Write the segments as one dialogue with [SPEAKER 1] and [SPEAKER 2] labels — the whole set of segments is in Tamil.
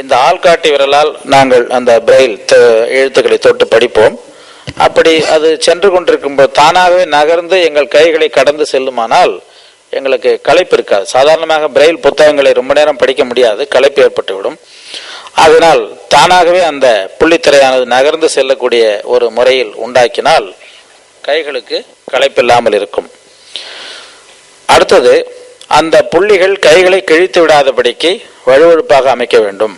[SPEAKER 1] இந்த ஆள்காட்டி விரலால் நாங்கள் அந்த பிரெயில் எழுத்துக்களை தொட்டு படிப்போம். அப்படி அது சென்று கொண்டிருக்கும் போது தானாகவே நகர்ந்து எங்கள் கைகளை கடந்து செல்லுமானால் எங்களுக்கு களைப்பு இருக்காது. சாதாரணமாக பிரெயில் புத்தகங்களை ரொம்ப நேரம் படிக்க முடியாது களைப்பு ஏற்பட்டுவிடும். அதனால் தானாகவே அந்த புள்ளித்திரையானது நகர்ந்து செல்லக்கூடிய ஒரு முறையில் உண்டாக்கினால் கைகளுக்கு களைப்பில்லாமல் இருக்கும். அடுத்தது அந்த புள்ளிகள் கைகளை கிழித்து விடாதபடிக்கு வழுவழுப்பாக அமைக்க வேண்டும்.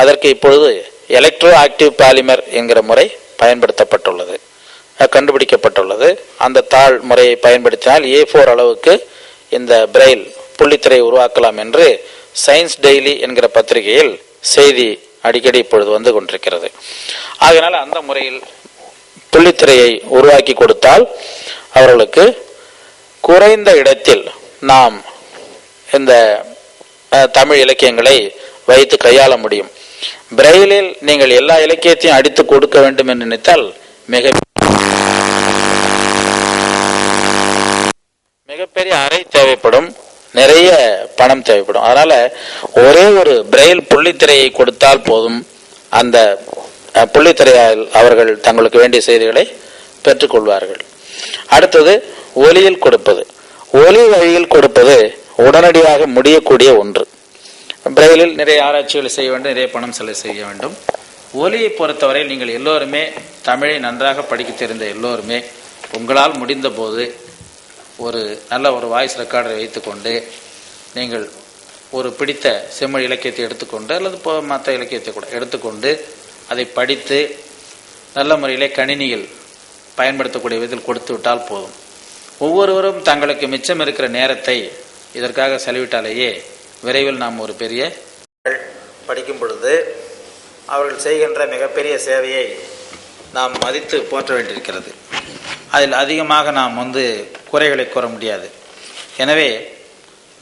[SPEAKER 1] அதற்கு இப்பொழுது எலக்ட்ரோ ஆக்டிவ் பாலிமர் என்கிற முறை பயன்படுத்தப்பட்டுள்ளது. கண்டுபிடிக்கப்பட்டுள்ளது. அந்த தாள் முறையை பயன்படுத்தினால் ஏ ஃபோர் அளவுக்கு இந்த பிரெயில் புள்ளித்திரை உருவாக்கலாம் என்று சயின்ஸ் டெய்லி என்கிற பத்திரிகையில் செய்தி அடிக்கடி இப்பொழுது வந்து கொண்டிருக்கிறது. ஆகினால் அந்த முறையில் புள்ளித்திரையை உருவாக்கி கொடுத்தால் அவர்களுக்கு குறைந்த இடத்தில் நாம் இந்த தமிழ் இலக்கியங்களை வைத்து கையாள முடியும். பிரெயிலில் நீங்கள் எல்லா இலக்கியத்தையும் அடித்து கொடுக்க வேண்டும் என்று நினைத்தால் மிக மிகப்பெரிய அறை தேவைப்படும் நிறைய பணம் தேவைப்படும். அதனால ஒரே ஒரு பிரெயில் புள்ளித்திரையை கொடுத்தால் போதும். அந்த புள்ளித்திரையால் அவர்கள் தங்களுக்கு வேண்டிய செய்திகளை பெற்றுக்கொள்வார்கள் அடுத்தது ஒலியில் கொடுப்பது. ஒலி வழியில் கொடுப்பது உடனடியாக முடியக்கூடிய ஒன்று. பிரெயிலில் நிறைய ஆராய்ச்சிகளை செய்ய வேண்டும் நிறைய பணம் செலவு செய்ய வேண்டும். ஒலியை பொறுத்தவரை நீங்கள் எல்லோருமே தமிழை நன்றாக படிக்க தெரிந்த எல்லோருமே உங்களால் முடிந்த போது ஒரு நல்ல ஒரு வாய்ஸ் ரெக்கார்டரை வைத்துக்கொண்டு நீங்கள் ஒரு பிடித்த செம்மொழி இலக்கியத்தை எடுத்துக்கொண்டு அல்லது மற்ற இலக்கியத்தை கூட எடுத்துக்கொண்டு அதை படித்து நல்ல முறையிலே கணினியில் பயன்படுத்தக்கூடிய விதத்தில் கொடுத்து விட்டால் போதும். ஒவ்வொருவரும் தங்களுக்கு மிச்சம் இருக்கிற நேரத்தை இதற்காக செலவிட்டாலேயே விரைவில் நாம் ஒரு பெரிய படிக்கும் பொழுது அவர்கள் செய்கின்ற மிகப்பெரிய சேவையை நாம் மதித்து போற்ற வேண்டியிருக்கிறது. அதில் அதிகமாக நாம் வந்து குறைகளை கூற முடியாது. எனவே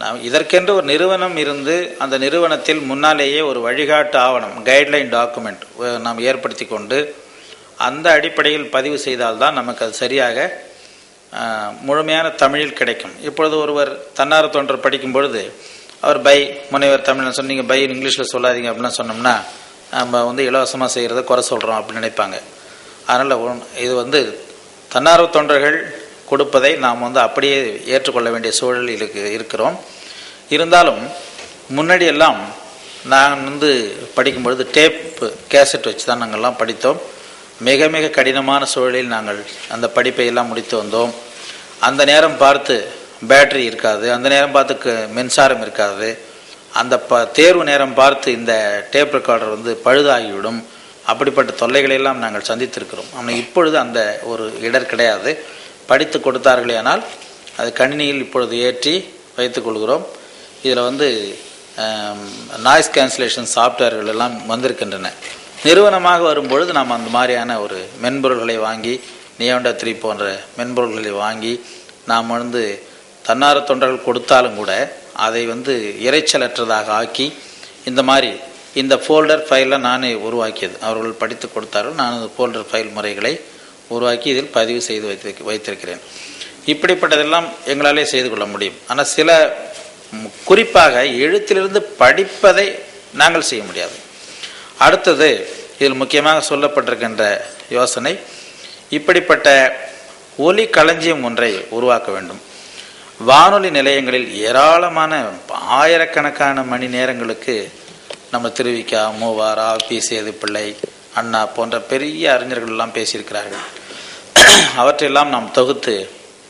[SPEAKER 1] நாம் இதற்கென்று ஒரு நிறுவனம் இருந்து அந்த நிறுவனத்தில் முன்னாலேயே ஒரு வழிகாட்டு ஆவணம் கைட்லைன் டாக்குமெண்ட் நாம் ஏற்படுத்தி கொண்டு அந்த அடிப்படையில் பதிவு செய்தால்தான் நமக்கு அது சரியாக முழுமையான தமிழில் கிடைக்கும். இப்பொழுது ஒருவர் தன்னார்வ தொண்டர் படிக்கும் பொழுது அவர் பை முனைவர் தமிழ் சொன்னீங்க பை இங்கிலீஷில் சொல்லாதீங்க அப்படின்னு சொன்னோம்னா நம்ம வந்து இலவசமாக செய்கிறத குறை சொல்கிறோம் அப்படின்னு நினைப்பாங்க. அதனால் இது வந்து தன்னார்வ தொண்டர்கள் கொடுப்பதை நாம் வந்து அப்படியே ஏற்றுக்கொள்ள வேண்டிய சூழலில் இருக்கு இருக்கிறோம். இருந்தாலும் முன்னாடி எல்லாம் நான் வந்து படிக்கும்பொழுது டேப்பு கேசட் வச்சு தான் நாங்கள்லாம் படித்தோம். மிக மிக கடினமான சூழலில் நாங்கள் அந்த படிப்பை எல்லாம் முடித்து வந்தோம். அந்த நேரம் பார்த்து பேட்டரி இருக்காது அந்த நேரம் பார்த்து மின்சாரம் இருக்காது. அந்த ப தேர்வு நேரம் பார்த்து இந்த டேப் ரெக்கார்டர் வந்து பழுதாகிவிடும். அப்படிப்பட்ட தொல்லைகளையெல்லாம் நாங்கள் சந்தித்திருக்கிறோம். ஆனால் இப்பொழுது அந்த ஒரு இடர் கிடையாது. படித்து கொடுத்தார்களே ஆனால் அது கணினியில் இப்பொழுது ஏற்றி வைத்துக்கொள்கிறோம் இதில் வந்து நாய்ஸ் கேன்சலேஷன் சாஃப்ட்வேர்கள் எல்லாம் வந்திருக்கின்றன. நிறுவனமாக வரும்பொழுது நாம் அந்த மாதிரியான ஒரு மென்பொருள்களை வாங்கி நியோண்டா த்ரீ போன்ற மென்பொருள்களை வாங்கி நாம் வந்து தன்னார தொண்டர்கள் கொடுத்தாலும் கூட அதை வந்து இரைச்சலற்றதாக ஆக்கி இந்த மாதிரி இந்த ஃபோல்டர் ஃபைலை நானே உருவாக்கியது. அவர்கள் படித்து கொடுத்தார்கள். நான் அந்த ஃபோல்டர் ஃபைல் முறைகளை உருவாக்கி இதில் பதிவு செய்து வைத்து வைத்திருக்கிறேன். இப்படிப்பட்டதெல்லாம் எங்களாலே செய்து கொள்ள முடியும். ஆனால் சில குறிப்பாக எழுத்திலிருந்து படிப்பதை நாங்கள் செய்ய முடியாது. அடுத்தது இதில் முக்கியமாக சொல்லப்பட்டிருக்கின்ற யோசனை இப்படிப்பட்ட ஒலி களஞ்சியம் ஒன்றை உருவாக்க வேண்டும். வானொலி நிலையங்களில் ஏராளமான ஆயிரக்கணக்கான மணி நேரங்களுக்கு நம்ம திருவிக்கா மூவாரா பி சேதுப்பிள்ளை அண்ணா போன்ற பெரிய அறிஞர்கள் எல்லாம் பேசியிருக்கிறார்கள். அவற்றையெல்லாம் நாம் தொகுத்து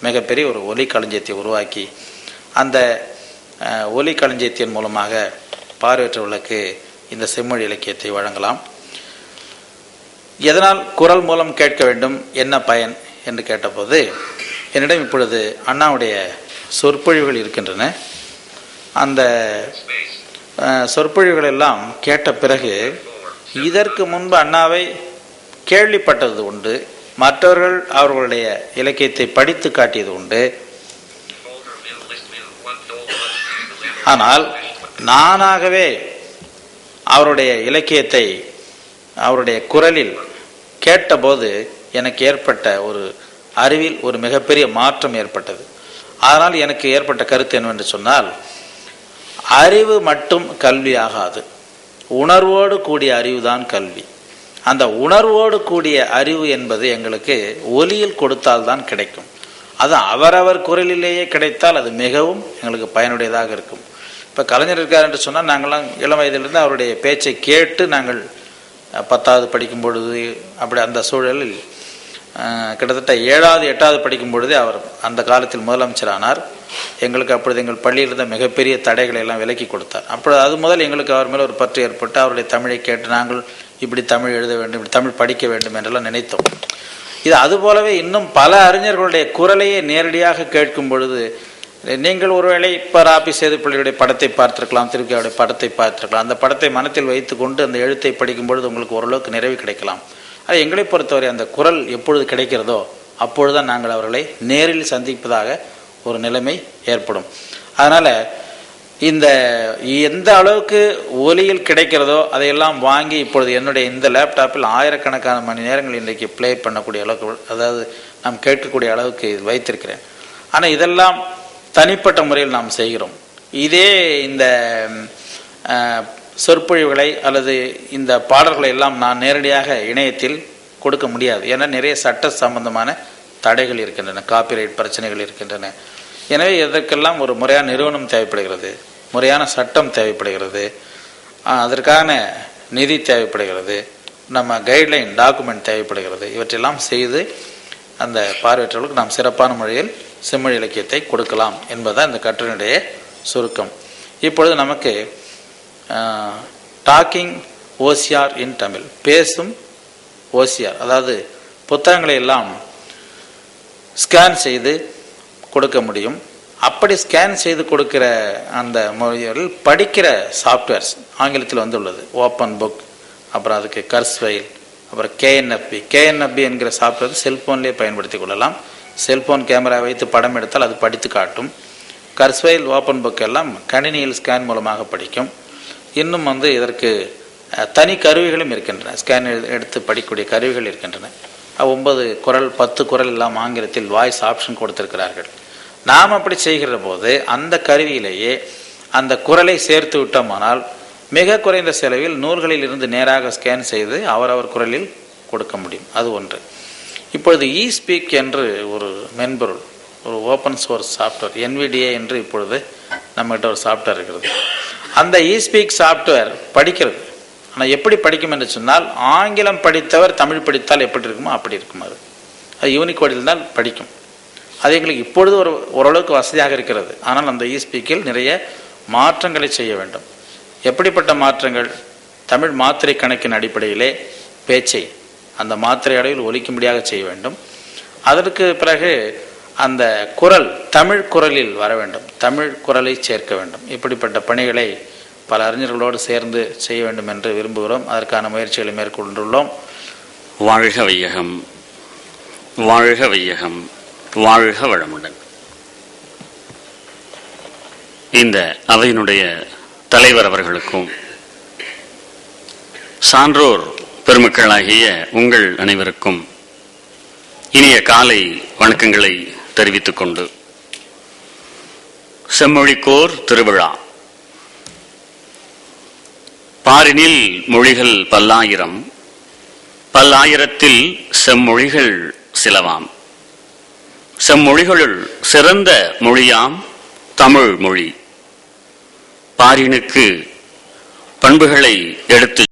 [SPEAKER 1] மிகப்பெரிய ஒரு ஒலி களஞ்சியத்தை உருவாக்கி அந்த ஒலி களஞ்சியத்தின் மூலமாக பார்வையற்றவர்களுக்கு இந்த செம்மொழி இலக்கியத்தை வழங்கலாம். எதனால் குரல் மூலம் கேட்க வேண்டும் என்ன பயன் என்று கேட்டபோது என்னிடம் இப்பொழுது அண்ணாவுடைய சொற்பொழிவுகள் இருக்கின்றன. அந்த சொற்பொழிவுகள் எல்லாம் கேட்ட பிறகு இதற்கு முன்பு அண்ணாவை கேள்விப்பட்டது உண்டு மற்றவர்கள் அவர்களுடைய இலக்கியத்தை படித்து காட்டியது உண்டு. ஆனால் நானாகவே அவருடைய இலக்கியத்தை அவருடைய குரலில் கேட்டபோது எனக்கு ஏற்பட்ட ஒரு அறிவில் ஒரு மிகப்பெரிய மாற்றம் ஏற்பட்டது. அதனால் எனக்கு ஏற்பட்ட கருத்து என்னவென்று சொன்னால் அறிவு மட்டும் கல்வி ஆகாது. உணர்வோடு கூடிய அறிவு தான் கல்வி. அந்த உணர்வோடு கூடிய அறிவு என்பது எங்களுக்கு ஒலியில் கொடுத்தால்தான் கிடைக்கும். அது அவரவர் குரலிலேயே கிடைத்தால் அது மிகவும் எங்களுக்கு பயனுடையதாக இருக்கும். இப்போ கலைஞர் இருக்கார் என்று சொன்னால் நாங்களாம் இளம் வயதிலிருந்து அவருடைய பேச்சை கேட்டு நாங்கள் பத்தாவது படிக்கும் பொழுது அப்படி அந்த சூழலில் கிட்டத்தட்ட ஏழாவது எட்டாவது படிக்கும் பொழுதே அவர் அந்த காலத்தில் முதலமைச்சரானார். எங்களுக்கு அப்பொழுது எங்கள் பள்ளியில் இருந்த மிகப்பெரிய தடைகளை எல்லாம் விலக்கி கொடுத்தார். அப்பொழுது அது முதல் எங்களுக்கு அவர் மேலே ஒரு பற்று ஏற்பட்டு அவருடைய தமிழை கேட்டு நாங்கள் இப்படி தமிழ் எழுத வேண்டும் இப்படி தமிழ் படிக்க வேண்டும் என்றெல்லாம் நினைத்தோம். இது அதுபோலவே இன்னும் பல அறிஞர்களுடைய குரலையே நேரடியாக கேட்கும் பொழுது நீங்கள் ஒருவேளை இப்போ ராபி சேதுப்பள்ளியுடைய படத்தை பார்த்துருக்கலாம் திருக்கியாவுடைய படத்தை பார்த்துருக்கலாம் அந்த படத்தை மனத்தில் வைத்துக்கொண்டு அந்த எழுத்தை படிக்கும் பொழுது உங்களுக்கு ஓரளவுக்கு நிறைவு கிடைக்கலாம். அது எங்களை பொறுத்தவரை அந்த குரல் எப்பொழுது கிடைக்கிறதோ அப்பொழுதுதான் நாங்கள் அவர்களை நேரில் சந்திப்பதாக ஒரு நிலைமை ஏற்படும். அதனால் இந்த எந்த அளவுக்கு ஒலியில் கிடைக்கிறதோ அதையெல்லாம் வாங்கி இப்பொழுது என்னுடைய இந்த லேப்டாப்பில் ஆயிரக்கணக்கான மணி நேரங்கள் இன்றைக்கு ப்ளே பண்ணக்கூடிய அளவுக்கு அதாவது நாம் கேட்கக்கூடிய அளவுக்கு இது வைத்திருக்கிறேன். ஆனால் இதெல்லாம் தனிப்பட்ட முறையில் நாம் செய்கிறோம். இதே இந்த சொற்பொழிவுகளை அல்லது இந்த பாடல்களை எல்லாம் நான் நேரடியாக இணையத்தில் கொடுக்க முடியாது. ஏன்னா நிறைய சட்ட சம்பந்தமான தடைகள் இருக்கின்றன காப்பிரைட் பிரச்சனைகள் இருக்கின்றன. எனவே இதற்கெல்லாம் ஒரு முறையான நிறுவனம் தேவைப்படுகிறது முறையான சட்டம் தேவைப்படுகிறது அதற்கான நிதி தேவைப்படுகிறது நம்ம கைட்லைன் டாக்குமெண்ட் தேவைப்படுகிறது. இவற்றெல்லாம் செய்து அந்த பார்வையற்றவர்களுக்கு நாம் சிறப்பான முறையில் செம்மொழி இலக்கியத்தை கொடுக்கலாம் என்பதுதான் இந்த கட்டுரையினுடைய சுருக்கம். இப்பொழுது நமக்கு டாக்கிங் ஓசியார் இன் தமிழ். பேசும் ஓசியார். அதாவது புத்தகங்களை எல்லாம் ஸ்கேன் செய்து கொடுக்க முடியும். அப்படி ஸ்கேன் செய்து கொடுக்கிற அந்த மொழியில் படிக்கிற சாஃப்ட்வேர்ஸ் ஆங்கிலத்தில் வந்துள்ளது. ஓப்பன் புக் அப்புறம் அதுக்கு கர்ஸ்வைல் அப்புறம் கேஎன்எஃப்பி கேஎன்எஃப்பி என்கிற சாஃப்ட்வேர் செல்ஃபோன்லேயே பயன்படுத்தி கொள்ளலாம். செல்ஃபோன் கேமரா வைத்து படம் எடுத்தால் அது படித்து காட்டும். கர்ஸ்வைல் ஓப்பன் புக் எல்லாம் கணினியில் ஸ்கேன் மூலமாக படிக்கும். இன்னும் வந்து இதற்கு தனி கருவிகளும் இருக்கின்றன. ஸ்கேன் எடுத்து படிக்கக்கூடிய கருவிகள் இருக்கின்றன. ஒன்பது குரல் பத்து குரல் எல்லாம் ஆங்கிலத்தில் வாய்ஸ் ஆப்ஷன் கொடுத்திருக்கிறார்கள். நாம் அப்படி செய்கிற போது அந்த கருவியிலேயே அந்த குரலை சேர்த்து விட்டோமானால் மிக குறைந்த செலவில் நூல்களில் இருந்து நேராக ஸ்கேன் செய்து அவரவர் குரலில் கொடுக்க முடியும். அது ஒன்று. இப்பொழுது இ ஸ்பீக் என்று ஒரு மென்பொருள் ஒரு ஓப்பன் சோர்ஸ் சாஃப்ட்வேர் என்விடிஏ என்று இப்பொழுது நம்மகிட்ட ஒரு சாஃப்ட்வேர் இருக்கிறது. அந்த இஸ்பீக் சாஃப்ட்வேர் படிக்கிறது. ஆனால் எப்படி படிக்கும் என்று சொன்னால் ஆங்கிலம் படித்தவர் தமிழ் படித்தால் எப்படி இருக்குமோ அப்படி இருக்கும் அது. அது யூனிகோடில் தான் படிக்கும். அது எங்களுக்கு இப்பொழுது ஒரு ஓரளவுக்கு வசதியாக இருக்கிறது. ஆனால் அந்த இஸ்பீக்கில் நிறைய மாற்றங்களை செய்ய வேண்டும். எப்படிப்பட்ட மாற்றங்கள்? தமிழ் மாத்திரை கணக்கின் அடிப்படையிலே பேச்சை அந்த மாத்திரை அளவில் ஒலிக்கும்படியாக செய்ய வேண்டும். அதற்கு பிறகு அந்த குரல் தமிழ் குரலில் வர வேண்டும். தமிழ் குரலை சேர்க்க வேண்டும். இப்படிப்பட்ட பணிகளை பல அறிஞர்களோடு சேர்ந்து செய்ய வேண்டும் என்று விரும்புகிறோம். அதற்கான முயற்சிகளை மேற்கொண்டுள்ளோம்.
[SPEAKER 2] வாழ்க வையகம். வாழ்க வையகம். வாழ்க வளமுடன். இந்த அவையினுடைய தலைவர் அவர்களுக்கும் சான்றோர் பெருமக்களாகிய உங்கள் அனைவருக்கும் இனிய காலை வணக்கங்களை தெரிவித்துக் கொண்டு செம்மொழிக்கோர் திருவிழா. பாரினில் மொழிகள் பல்லாயிரம் பல்லாயிரத்தில் செம்மொழிகள் சிலவாம். செம்மொழிகளுள் சிறந்த மொழியாம் தமிழ் மொழி. பாரினுக்கு பண்புகளை எடுத்து